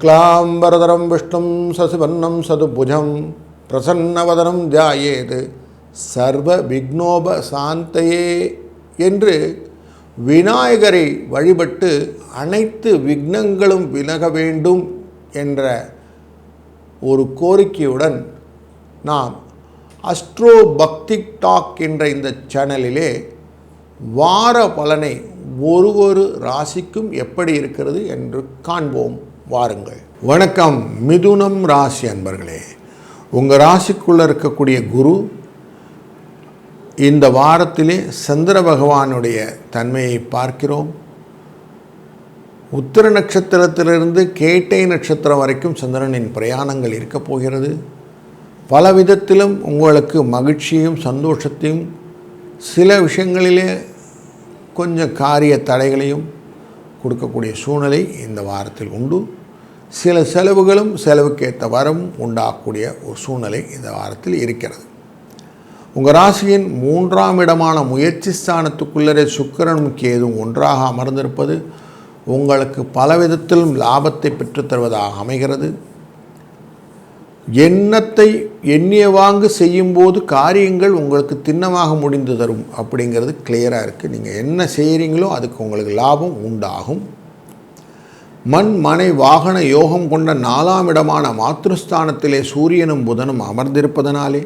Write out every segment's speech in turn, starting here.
சுக்லாம்பரதரம் விஷ்ணும் சசிவன்னம் சதுபுஜம் பிரசன்னவதனம் தியாயேது சர்வ விக்னோப சாந்தையே என்று விநாயகரை வழிபட்டு அனைத்து விக்னங்களும் விலக வேண்டும் என்ற ஒரு கோரிக்கையுடன் நாம் அஸ்ட்ரோ பக்தி டாக் என்ற இந்த சேனலிலே வார பலனை ஒரு ஒரு ராசிக்கும் எப்படி இருக்கிறது என்று காண்போம். வாருங்கள். வணக்கம் மிதுனம் ராசி அன்பர்களே. உங்கள் ராசிக்குள்ளே இருக்கக்கூடிய குரு இந்த வாரத்திலே சந்திர பகவானுடைய தன்மையை பார்க்கிறோம். உத்திர நட்சத்திரத்திலிருந்து கேட்டை நட்சத்திரம் வரைக்கும் சந்திரனின் பிரயாணங்கள் இருக்கப் போகிறது. பல விதத்திலும் உங்களுக்கு மகிழ்ச்சியும் சந்தோஷத்தையும் சில விஷயங்களிலே கொஞ்சம் காரிய தடைகளையும் கொடுக்கக்கூடிய சூழ்நிலை இந்த வாரத்தில் உண்டு. சில செலவுகளும் செலவுக்கேற்ற வரம் உண்டாகக்கூடிய ஒரு சூழ்நிலை இந்த வாரத்தில் இருக்கிறது. உங்கள் ராசியின் மூன்றாம் இடமான முயற்சி ஸ்தானத்துக்குள்ளரே சுக்கரனும் கேதும் ஒன்றாக அமர்ந்திருப்பது உங்களுக்கு பல விதத்திலும் லாபத்தை பெற்றுத்தருவதாக அமைகிறது. எண்ணத்தை எண்ணிய வாங்கு செய்யும்போது காரியங்கள் உங்களுக்கு திண்ணமாக முடிந்து தரும் அப்படிங்கிறது கிளியராக இருக்குது நீங்கள் என்ன செய்கிறீங்களோ அதுக்கு உங்களுக்கு லாபம் உண்டாகும். மண் மனை வாகன யோகம் கொண்ட நாலாம் இடமான மாத்ருஸ்தானத்திலே சூரியனும் புதனும் அமர்ந்திருப்பதனாலே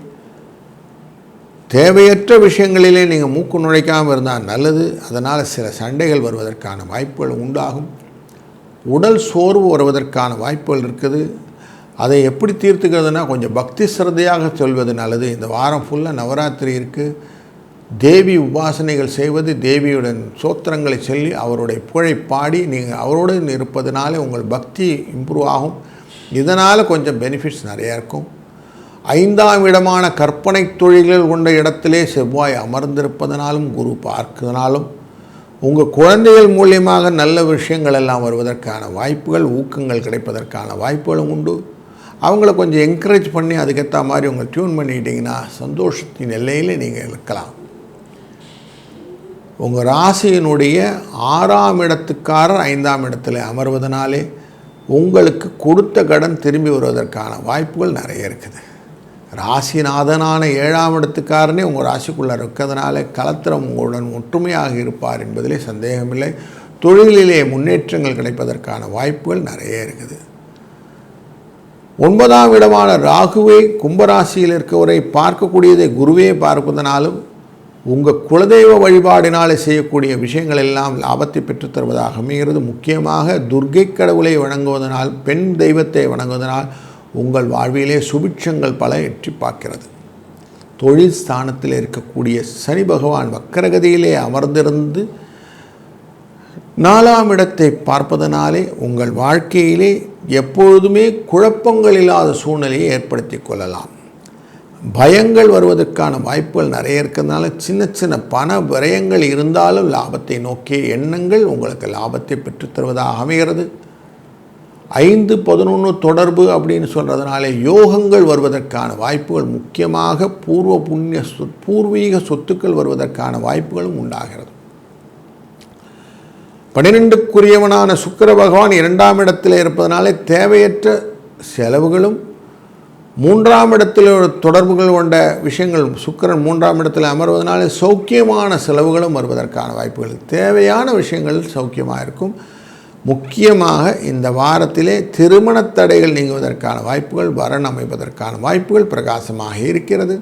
தேவையற்ற விஷயங்களிலே நீங்கள் மூக்கு நுழைக்காமல் இருந்தால் நல்லது. அதனால் சில சண்டைகள் வருவதற்கான வாய்ப்புகள் உண்டாகும். உடல் சோர்வு வருவதற்கான வாய்ப்புகள் இருக்குது. அதை எப்படி தீர்த்துக்கிறதுனா கொஞ்சம் பக்தி சிரத்தையாக சொல்வது நல்லது. இந்த வாரம் ஃபுல்லாக நவராத்திரி இருக்குது தேவி உபாசனைகள் செய்வது தேவியுடன் சோத்திரங்களை சொல்லி அவருடைய புகழை பாடி நீங்கள் அவரோடு இருப்பதனாலே உங்கள் பக்தி இம்ப்ரூவ் ஆகும். இதனால் கொஞ்சம் பெனிஃபிட்ஸ் நிறையா இருக்கும். ஐந்தாம் இடமான கற்பனை தொழில்கள் கொண்ட இடத்திலே செவ்வாய் அமர்ந்திருப்பதனாலும் குரு பார்க்கதனாலும் உங்கள் குழந்தைகள் மூலியமாக நல்ல விஷயங்கள் எல்லாம் வருவதற்கான வாய்ப்புகள் ஊக்கங்கள் கிடைப்பதற்கான வாய்ப்புகளும் உண்டு. அவங்கள கொஞ்சம் என்கரேஜ் பண்ணி அதுக்கேற்ற மாதிரி உங்களை டியூன் பண்ணிக்கிட்டிங்கன்னா சந்தோஷத்தின் எல்லையில் நீங்கள் இருக்கலாம். உங்கள் ராசியினுடைய ஆறாம் இடத்துக்காரர் ஐந்தாம் இடத்துல அமர்வதனாலே உங்களுக்கு கொடுத்த கடன் திரும்பி வருவதற்கான வாய்ப்புகள் நிறைய இருக்குது. ராசிநாதனான ஏழாம் இடத்துக்காரனே உங்கள் ராசிக்குள்ளே இருக்கிறதுனால கலத்திரம் உங்களுடன் ஒற்றுமையாக இருப்பார் என்பதிலே சந்தேகமில்லை. தொழிலிலே முன்னேற்றங்கள் கிடைப்பதற்கான வாய்ப்புகள் நிறைய இருக்குது. ஒன்பதாம் இடமான ராகுவை கும்பராசியில் இருக்கவரை பார்க்கக்கூடியதை குருவே பார்ப்பதனாலும் உங்கள் குலதெய்வ வழிபாடினாலே செய்யக்கூடிய விஷயங்கள் எல்லாம் லாபத்தை பெற்றுத்தருவதாக அமைகிறது முக்கியமாக துர்கை கடவுளை வணங்குவதனால் பெண் தெய்வத்தை வணங்குவதனால் உங்கள் வாழ்விலே சுபிட்சங்கள் பல எட்டி பார்க்கிறது. தொழில் ஸ்தானத்தில் இருக்கக்கூடிய சனி பகவான் வக்கரகதியிலே அமர்ந்திருந்து நாலாம் இடத்தை பார்ப்பதனாலே உங்கள் வாழ்க்கையிலே எப்பொழுதுமே குழப்பங்கள் இல்லாத சூழ்நிலையை ஏற்படுத்தி கொள்ளலாம். பயங்கள் வருவதற்கான வாய்ப்புகள் நிறைய இருக்கிறதுனால சின்ன சின்ன பண விரயங்கள் இருந்தாலும் லாபத்தை நோக்கிய எண்ணங்கள் உங்களுக்கு லாபத்தை பெற்றுத்தருவதாக அமைகிறது. ஐந்து பதினொன்று தொடர்பு அப்படின்னு சொல்கிறதுனால யோகங்கள் வருவதற்கான வாய்ப்புகள் முக்கியமாக பூர்வ புண்ணிய சொ பூர்வீக சொத்துக்கள் வருவதற்கான வாய்ப்புகளும் உண்டாகிறது. பன்னிரெண்டுக்குரியவனான சுக்கர பகவான் இரண்டாம் இடத்தில் இருப்பதனாலே தேவையற்ற செலவுகளும் மூன்றாம் இடத்தில் தொடர்புகள் கொண்ட விஷயங்கள் சுக்கரன் மூன்றாம் இடத்தில் அமர்வதனாலே சௌக்கியமான செலவுகளும் வருவதற்கான வாய்ப்புகள். தேவையான விஷயங்கள் சௌக்கியமாக இருக்கும். முக்கியமாக இந்த வாரத்திலே திருமண தடைகள் நீங்குவதற்கான வாய்ப்புகள் வரன் அமைப்பதற்கான வாய்ப்புகள் பிரகாசமாக இருக்கிறது.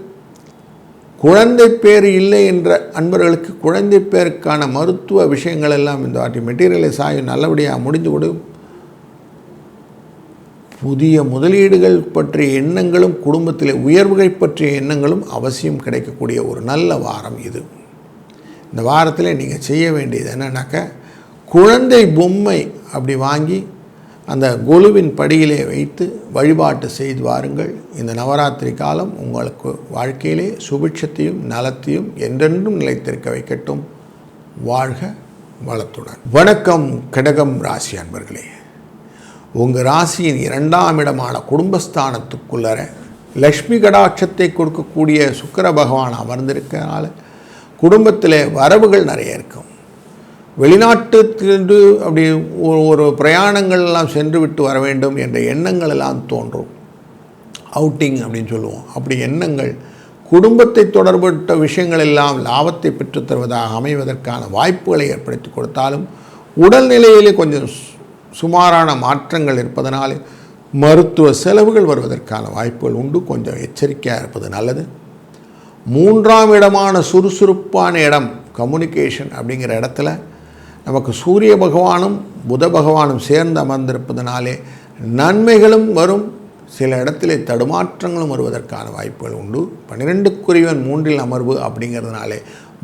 குழந்தை பேர் இல்லை என்ற அன்பர்களுக்கு குழந்தை பேருக்கான மருத்துவ விஷயங்கள் எல்லாம் இந்த வாட்டி மெட்டீரியலைஸ் ஆகி நல்லபடியாக முடிந்து விடும் புதிய முதலீடுகள் பற்றிய எண்ணங்களும் குடும்பத்தில் உயர்வுகள் பற்றிய எண்ணங்களும் அவசியம் கிடைக்கக்கூடிய ஒரு நல்ல வாரம் இது. இந்த வாரத்தில் நீங்கள் செய்ய வேண்டியது என்னன்னாக்க குழந்தை பொம்மை அப்படி வாங்கி அந்த கொலுவின் படியிலே வைத்து வழிபாட்டு செய்து வாருங்கள். இந்த நவராத்திரி காலம் உங்களுக்கு வாழ்க்கையிலே சுபிட்சத்தையும் நலத்தையும் என்றென்றும் நிலைத்திருக்க வைக்கட்டும். வாழ்க வளத்துடன். வணக்கம் கடகம் ராசி அன்பர்களே. உங்கள் ராசியின் இரண்டாம் இடமான குடும்பஸ்தானத்துக்குள்ளர லக்ஷ்மி கடாட்சத்தை கொடுக்கக்கூடிய சுக்கர பகவான் அமர்ந்திருக்கிறனால குடும்பத்தில் வரவுகள் நிறைய இருக்கும். வெளிநாட்டுக்கு அப்படி ஒரு பிரயாணங்கள் எல்லாம் சென்று விட்டு வர வேண்டும் என்ற எண்ணங்கள் எல்லாம் தோன்றும். அவுட்டிங் அப்படின்னு சொல்லுவோம். அப்படி எண்ணங்கள் குடும்பத்தை தொடர்பட்ட விஷயங்கள் எல்லாம் லாபத்தை பெற்றுத்தருவதாக அமைவதற்கான வாய்ப்புகளை ஏற்படுத்தி கொடுத்தாலும் உடல்நிலையிலே கொஞ்சம் சுமாரான மாற்றங்கள் இருப்பதனாலே மருத்துவ செலவுகள் வருவதற்கான வாய்ப்புகள் உண்டு. கொஞ்சம் எச்சரிக்கையாக இருப்பது நல்லது. மூன்றாம் இடமான சுறுசுறுப்பான இடம் கம்யூனிகேஷன் அப்படிங்கிற இடத்துல நமக்கு சூரிய பகவானும் புத பகவானும் சேர்ந்து அமர்ந்திருப்பதனாலே நன்மைகளும் வரும். சில இடத்திலே தடுமாற்றங்களும் வருவதற்கான வாய்ப்புகள் உண்டு. பன்னிரெண்டுக்குரியவன் மூன்றில் அமர்வு அப்படிங்கிறதுனாலே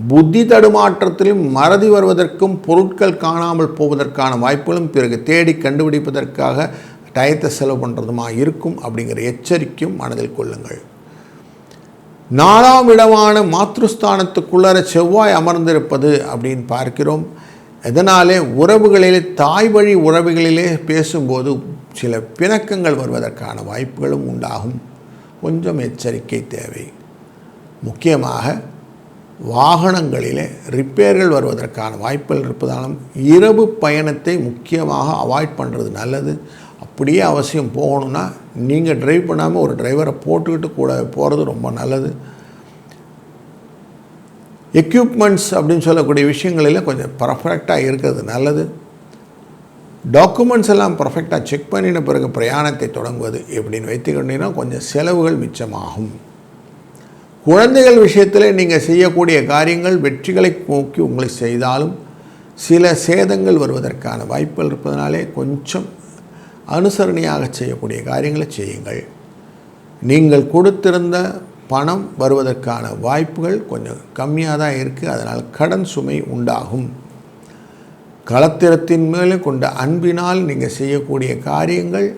புத்தி தடுமாற்றத்திலும் மறதி வருவதற்கும் பொருட்கள் காணாமல் போவதற்கான வாய்ப்புகளும் பிறகு தேடி கண்டுபிடிப்பதற்காக டயத்தை செலவு பண்ணுறதுமா இருக்கும் அப்படிங்கிற எச்சரிக்கையும் மனதில் கொள்ளுங்கள். நாலாம் இடமான மாத்ருஸ்தானத்துக்குள்ளார செவ்வாய் அமர்ந்திருப்பது அப்படின்னு பார்க்கிறோம். இதனாலே உறவுகளிலே தாய் வழி உறவுகளிலே பேசும்போது சில பிணக்கங்கள் வருவதற்கான வாய்ப்புகளும் உண்டாகும். கொஞ்சம் எச்சரிக்கை தேவை. முக்கியமாக வாகனங்களிலே ரிப்பேர்கள் வருவதற்கான வாய்ப்புகள் இருப்பதாலும் இரவு பயணத்தை முக்கியமாக அவாய்ட் பண்ணுறது நல்லது. அப்படியே அவசியம் போகணுன்னா நீங்கள் டிரைவ் பண்ணாமல் ஒரு டிரைவரை போட்டுக்கிட்டு கூட போகிறது ரொம்ப நல்லது. எக்யூப்மெண்ட்ஸ் அப்படின்னு சொல்லக்கூடிய விஷயங்களில் கொஞ்சம் பர்ஃபெக்டாக இருக்கிறது நல்லது. டாக்குமெண்ட்ஸ் எல்லாம் பர்ஃபெக்டாக செக் பண்ணின பிறகு பிரயாணத்தை தொடங்குவது எப்படின்னு வைத்துக்கொண்டீங்கன்னா கொஞ்சம் செலவுகள் மிச்சமாகும். குழந்தைகள் விஷயத்தில் நீங்கள் செய்யக்கூடிய காரியங்கள் வெற்றிகளை நோக்கி உங்களை செய்தாலும் சில சேதங்கள் வருவதற்கான வாய்ப்புகள் இருப்பதனாலே கொஞ்சம் அனுசரணையாக செய்யக்கூடிய காரியங்களை செய்யுங்கள். நீங்கள் கொடுத்திருந்த பணம் வருவதற்கான வாய்ப்புகள் கொஞ்சம் கம்மியாக தான் இருக்குது அதனால் கடன் சுமை உண்டாகும். களத்திரத்தின் மேலே கொண்ட அன்பினால் நீங்கள் செய்யக்கூடிய காரியங்கள்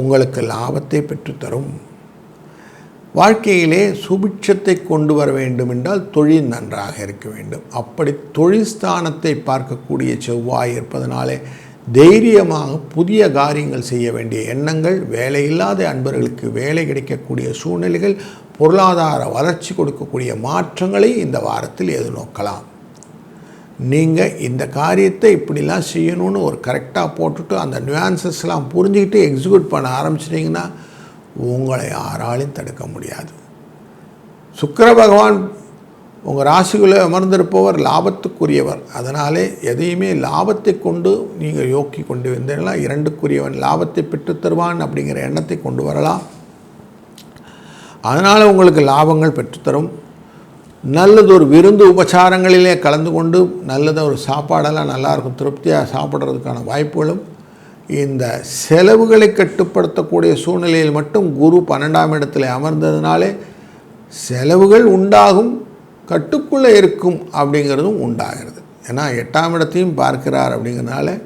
உங்களுக்கு லாபத்தை பெற்றுத்தரும். வாழ்க்கையிலே சுபிட்சத்தை கொண்டு வர வேண்டும் என்றால் தொழில் நன்றாக இருக்க வேண்டும். அப்படி தொழில்ஸ்தானத்தை பார்க்கக்கூடிய செவ்வாய் இருப்பதனாலே தைரியமாக புதிய காரியங்கள் செய்ய வேண்டிய எண்ணங்கள் வேலையில்லாத அன்பர்களுக்கு வேலை கிடைக்கக்கூடிய சூழ்நிலைகள் பொருளாதார வளர்ச்சி கொடுக்கக்கூடிய மாற்றங்களை இந்த வாரத்தில் எதிர்நோக்கலாம். நீங்கள் இந்த காரியத்தை இப்படிலாம் செய்யணும்னு ஒரு கரெக்டாக போட்டுட்டு அந்த நியூஆன்சஸ்லாம் புரிஞ்சுக்கிட்டு எக்ஸிக்யூட் பண்ண ஆரம்பிச்சிட்டிங்கன்னா உங்களை யாராலையும் தடுக்க முடியாது. சுக்கர பகவான் உங்கள் ராசிக்குள்ளே அமர்ந்திருப்பவர் லாபத்துக்குரியவர். அதனாலே எதையுமே லாபத்தை கொண்டு நீங்கள் யோக்கி கொண்டு வந்தீங்களா இரண்டுக்குரியவன் லாபத்தை பெற்று தருவான் அப்படிங்கிற எண்ணத்தை கொண்டு வரலாம். அதனால் உங்களுக்கு லாபங்கள் பெற்றுத்தரும் நல்லது ஒரு விருந்து உபச்சாரங்களிலே கலந்து கொண்டு நல்லது ஒரு சாப்பாடெல்லாம் நல்லாயிருக்கும் திருப்தியாக சாப்பிட்றதுக்கான வாய்ப்புகளும் இந்த செலவுகளை கட்டுப்படுத்தக்கூடிய சூழ்நிலையில் மட்டும் குரு பன்னெண்டாம் இடத்துல அமர்ந்ததுனாலே செலவுகள் உண்டாகும் கட்டுக்குள்ளே இருக்கும் அப்படிங்கிறதும் உண்டாகிறது. ஏன்னா எட்டாம் இடத்தையும் பார்க்கிறார் அப்படிங்கிறனால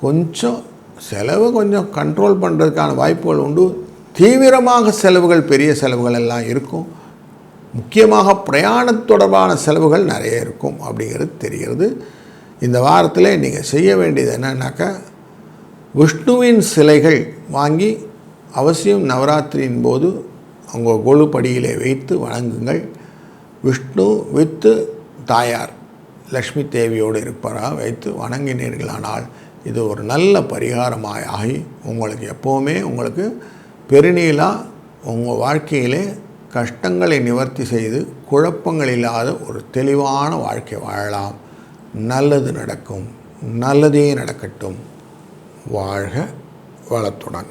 கொஞ்சம் செலவு கொஞ்சம் கண்ட்ரோல் பண்ணுறதுக்கான வாய்ப்புகள் உண்டு. தீவிரமாக செலவுகள் பெரிய செலவுகள் எல்லாம் இருக்கும். முக்கியமாக பிரயாண தொடர்பான செலவுகள் நிறைய இருக்கும் அப்படிங்கிறது தெரிகிறது. இந்த வாரத்தில் நீங்கள் செய்ய வேண்டியது என்னன்னாக்கா விஷ்ணுவின் சிலைகள் வாங்கி அவசியம் நவராத்திரியின் போது அவங்க கொலுப்படியிலே வைத்து வணங்குங்கள். விஷ்ணு வித்து தாயார் லக்ஷ்மி தேவியோடு இருப்பதாக வைத்து வணங்கினீர்களானால் இது ஒரு நல்ல பரிகாரமாக ஆகி உங்களுக்கு எப்போவுமே உங்களுக்கு பெருநீளாக உங்கள் வாழ்க்கையிலே கஷ்டங்களை நிவர்த்தி செய்து குழப்பங்கள் இல்லாத ஒரு தெளிவான வாழ்க்கை வாழலாம். நல்லது நடக்கும். நல்லதே நடக்கட்டும். வாழ்க வளத்துடன்.